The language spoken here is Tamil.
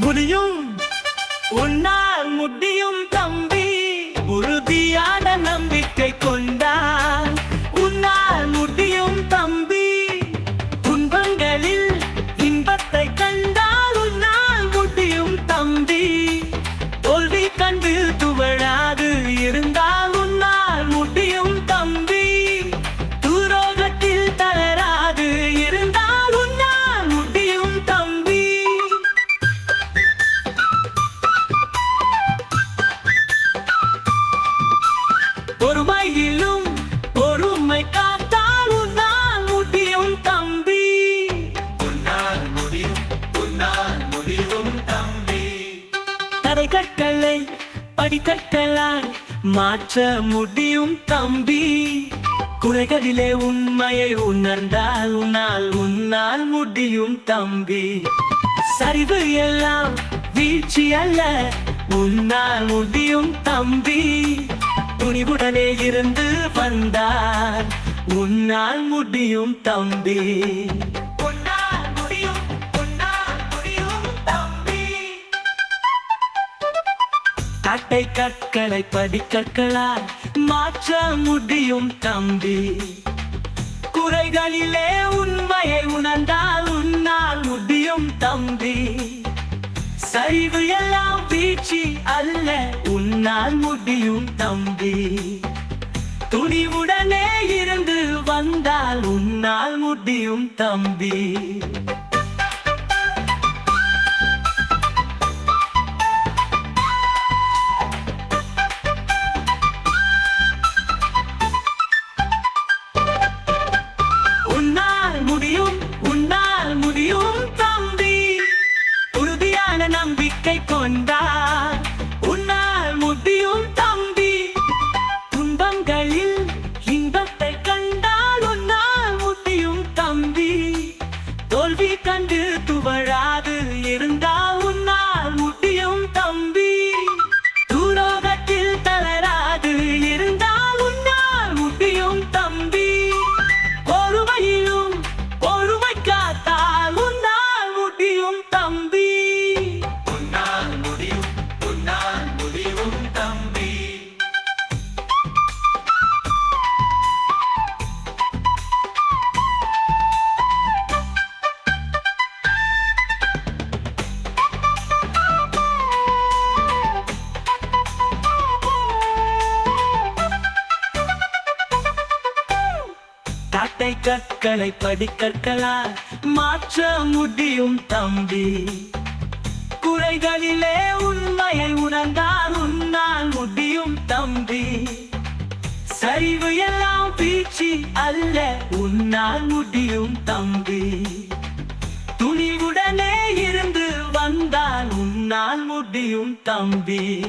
முடியும் உன்னால் முடியும் தம்பி. உறுதியான நம்பிக்கை கொண்டால் உன்னால் முடியும் தம்பி. துன்பங்களில் இன்பத்தை கண்டால் உன்னால் முடியும் தம்பி. தோல்வி கண்டு தடை கற்களை மாற்ற முடியும் தம்பி. குறைகளிலே உண்மையை உணர்ந்தால் உன்னால் உன்னால் முடியும் தம்பி. சரிவு எல்லாம் வீழ்ச்சி அல்ல உன்னால் முடியும் தம்பி. துணிவுடனே இருந்து வந்தார் உன்னால் முடியும் தம்பி. கட்டை கற்களை படிக்கற்களால் மாற்ற முடியும் தம்பி. குறைகளிலே உண்மையை உணர்ந்தால் உன்னால் முடியும் தம்பி. சரிவு எல்லாம் வீழ்ச்சி அல்ல உன்னால் முடியும் தம்பி. துணிவுடனே இருந்து வந்தால் உன்னால் முடியும் தம்பி. நம்பிக்கை கொண்டார். உன்னால் முடியும் தம்பி. துன்பங்களில் இன்பத்தை கண்டால் உன்னால் முடியும் தம்பி. தோல்வி கண்டு துவழா கட்டை கற்களை படிக்கற்களா மாற்ற முடியும் தம்பி. குறைகளிலே உண்மையை உணர்ந்தால் உன்னால் முடியும் தம்பி. சரிவு எல்லாம் பீச்சி அல்ல உன்னால் முடியும் தம்பி. துணிவுடனே இருந்து வந்தால் உன்னால் முடியும் தம்பி.